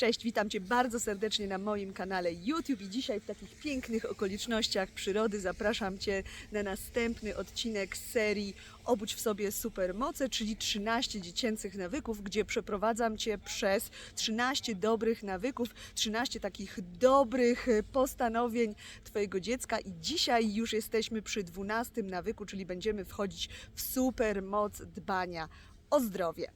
Cześć, witam Cię bardzo serdecznie na moim kanale YouTube i dzisiaj w takich pięknych okolicznościach przyrody zapraszam Cię na następny odcinek serii Obudź w sobie supermoce, czyli 13 dziecięcych nawyków, gdzie przeprowadzam Cię przez 13 dobrych nawyków, 13 takich dobrych postanowień Twojego dziecka i dzisiaj już jesteśmy przy 12 nawyku, czyli będziemy wchodzić w supermoc dbania o zdrowie.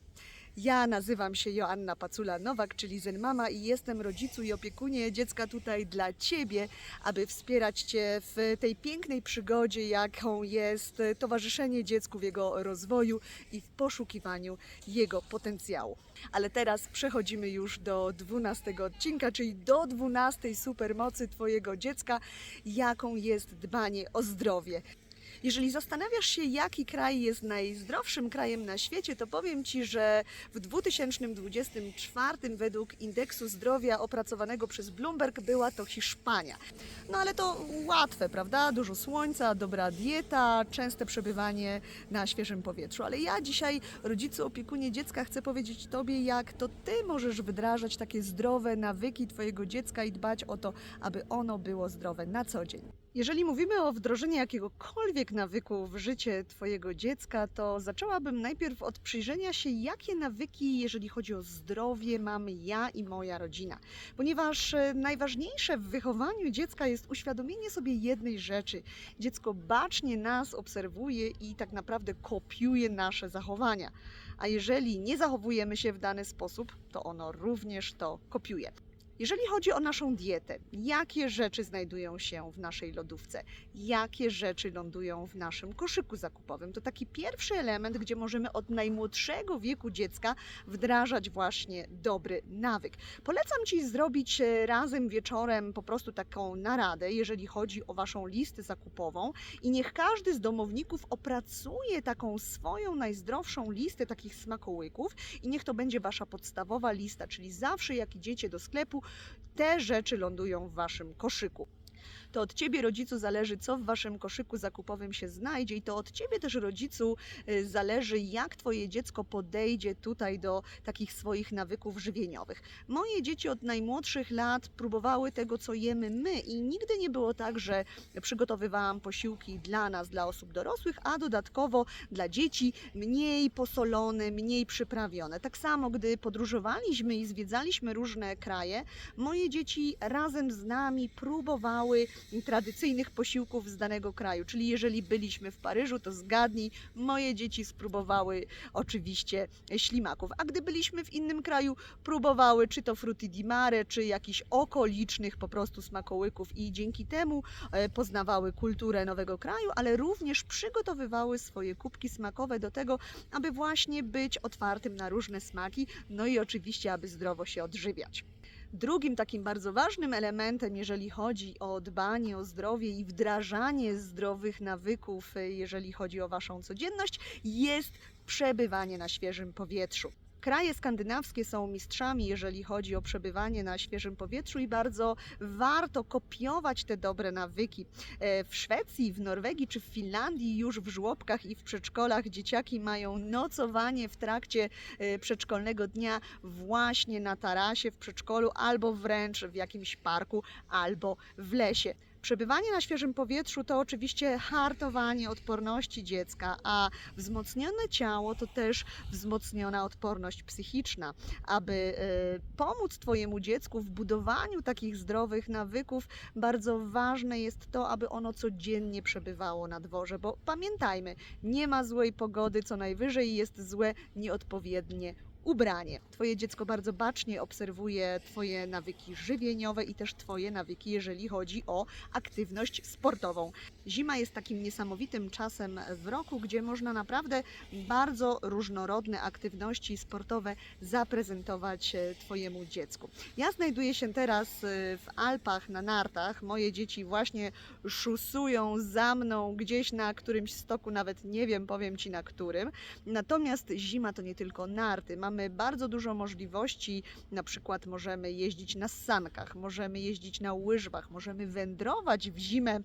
Ja nazywam się Joanna Pacula-Nowak, czyli Zen Mama i jestem rodzicu i opiekunie dziecka tutaj dla Ciebie, aby wspierać Cię w tej pięknej przygodzie, jaką jest towarzyszenie dziecku w jego rozwoju i w poszukiwaniu jego potencjału. Ale teraz przechodzimy już do 12 odcinka, czyli do 12 supermocy Twojego dziecka, jaką jest dbanie o zdrowie. Jeżeli zastanawiasz się, jaki kraj jest najzdrowszym krajem na świecie, to powiem Ci, że w 2024 według indeksu zdrowia opracowanego przez Bloomberg była to Hiszpania. No ale to łatwe, prawda? Dużo słońca, dobra dieta, częste przebywanie na świeżym powietrzu. Ale ja dzisiaj, rodzicu, opiekunie dziecka, chcę powiedzieć Tobie, jak to Ty możesz wdrażać takie zdrowe nawyki Twojego dziecka i dbać o to, aby ono było zdrowe na co dzień. Jeżeli mówimy o wdrożeniu jakiegokolwiek nawyku w życie Twojego dziecka, to zaczęłabym najpierw od przyjrzenia się, jakie nawyki, jeżeli chodzi o zdrowie, mamy ja i moja rodzina. Ponieważ e, najważniejsze w wychowaniu dziecka jest uświadomienie sobie jednej rzeczy. Dziecko bacznie nas obserwuje i tak naprawdę kopiuje nasze zachowania. A jeżeli nie zachowujemy się w dany sposób, to ono również to kopiuje. Jeżeli chodzi o naszą dietę, jakie rzeczy znajdują się w naszej lodówce, jakie rzeczy lądują w naszym koszyku zakupowym, to taki pierwszy element, gdzie możemy od najmłodszego wieku dziecka wdrażać właśnie dobry nawyk. Polecam Ci zrobić e, razem wieczorem po prostu taką naradę, jeżeli chodzi o Waszą listę zakupową i niech każdy z domowników opracuje taką swoją najzdrowszą listę takich smakołyków i niech to będzie Wasza podstawowa lista, czyli zawsze jak idziecie do sklepu, te rzeczy lądują w Waszym koszyku. To od Ciebie, rodzicu, zależy, co w Waszym koszyku zakupowym się znajdzie, i to od Ciebie też, rodzicu, y, zależy, jak Twoje dziecko podejdzie tutaj do takich swoich nawyków żywieniowych. Moje dzieci od najmłodszych lat próbowały tego, co jemy my, i nigdy nie było tak, że przygotowywałam posiłki dla nas, dla osób dorosłych, a dodatkowo dla dzieci mniej posolone, mniej przyprawione. Tak samo, gdy podróżowaliśmy i zwiedzaliśmy różne kraje, moje dzieci razem z nami próbowały tradycyjnych posiłków z danego kraju. Czyli jeżeli byliśmy w Paryżu, to zgadnij, moje dzieci spróbowały oczywiście ślimaków. A gdy byliśmy w innym kraju, próbowały czy to frutti di mare, czy jakichś okolicznych po prostu smakołyków i dzięki temu e, poznawały kulturę nowego kraju, ale również przygotowywały swoje kubki smakowe do tego, aby właśnie być otwartym na różne smaki, no i oczywiście, aby zdrowo się odżywiać. Drugim takim bardzo ważnym elementem, jeżeli chodzi o dbanie o zdrowie i wdrażanie zdrowych nawyków, e, jeżeli chodzi o Waszą codzienność, jest przebywanie na świeżym powietrzu. Kraje skandynawskie są mistrzami, jeżeli chodzi o przebywanie na świeżym powietrzu i bardzo warto kopiować te dobre nawyki. E, W Szwecji, w Norwegii czy w Finlandii już w żłobkach i w przedszkolach dzieciaki mają nocowanie w trakcie e, przedszkolnego dnia właśnie na tarasie w przedszkolu albo wręcz w jakimś parku albo w lesie. Przebywanie na świeżym powietrzu to oczywiście hartowanie odporności dziecka, a wzmocnione ciało to też wzmocniona odporność psychiczna. Aby e, pomóc Twojemu dziecku w budowaniu takich zdrowych nawyków, bardzo ważne jest to, aby ono codziennie przebywało na dworze, bo pamiętajmy, nie ma złej pogody, co najwyżej jest złe, nieodpowiednie ubranie. Twoje dziecko bardzo bacznie obserwuje Twoje nawyki żywieniowe i też Twoje nawyki, jeżeli chodzi o aktywność sportową. Zima jest takim niesamowitym czasem w roku, gdzie można naprawdę bardzo różnorodne aktywności sportowe zaprezentować e, Twojemu dziecku. Ja znajduję się teraz e, w Alpach na nartach. Moje dzieci właśnie szusują za mną gdzieś na którymś stoku, nawet nie wiem, powiem Ci na którym. Natomiast zima to nie tylko narty. Mamy bardzo dużo możliwości, na przykład możemy jeździć na sankach, możemy jeździć na łyżwach, możemy wędrować w zimę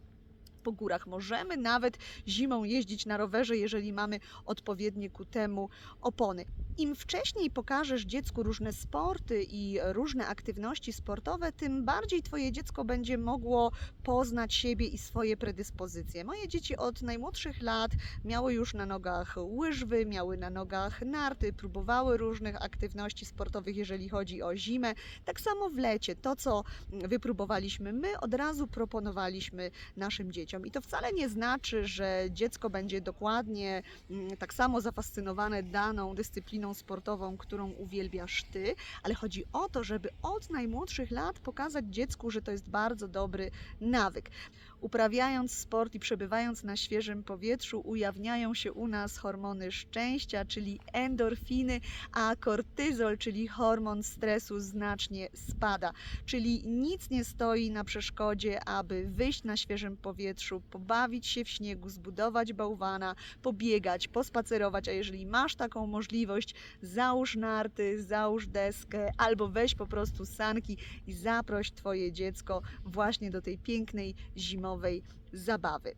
po górach. Możemy nawet zimą jeździć na rowerze, jeżeli mamy odpowiednie ku temu opony. Im wcześniej pokażesz dziecku różne sporty i różne aktywności sportowe, tym bardziej Twoje dziecko będzie mogło poznać siebie i swoje predyspozycje. Moje dzieci od najmłodszych lat miały już na nogach łyżwy, miały na nogach narty, próbowały różnych aktywności sportowych, jeżeli chodzi o zimę. Tak samo w lecie. To, co wypróbowaliśmy my, od razu proponowaliśmy naszym dzieciom. I to wcale nie znaczy, że dziecko będzie dokładnie mm, tak samo zafascynowane daną dyscypliną sportową, którą uwielbiasz ty, ale chodzi o to, żeby od najmłodszych lat pokazać dziecku, że to jest bardzo dobry nawyk. Uprawiając sport i przebywając na świeżym powietrzu, ujawniają się u nas hormony szczęścia, czyli endorfiny, a kortyzol, czyli hormon stresu, znacznie spada. Czyli nic nie stoi na przeszkodzie, aby wyjść na świeżym powietrzu, pobawić się w śniegu, zbudować bałwana, pobiegać, pospacerować, a jeżeli masz taką możliwość, załóż narty, załóż deskę albo weź po prostu sanki i zaproś Twoje dziecko właśnie do tej pięknej zimowej zabawy.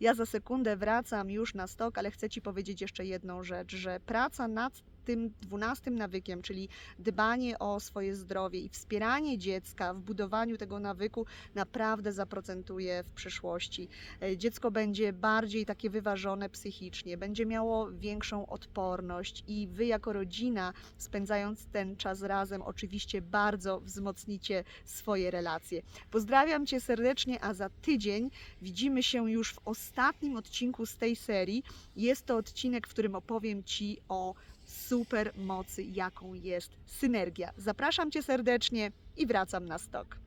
Ja za sekundę wracam już na stok, ale chcę Ci powiedzieć jeszcze jedną rzecz, że praca nad tym dwunastym nawykiem, czyli dbanie o swoje zdrowie i wspieranie dziecka w budowaniu tego nawyku naprawdę zaprocentuje w przyszłości. E, Dziecko będzie bardziej takie wyważone psychicznie, będzie miało większą odporność i Wy jako rodzina, spędzając ten czas razem, oczywiście bardzo wzmocnicie swoje relacje. Pozdrawiam Cię serdecznie, a za tydzień widzimy się już w ostatnim odcinku z tej serii. Jest to odcinek, w którym opowiem Ci o super mocy, jaką jest synergia. Zapraszam Cię serdecznie i wracam na stok.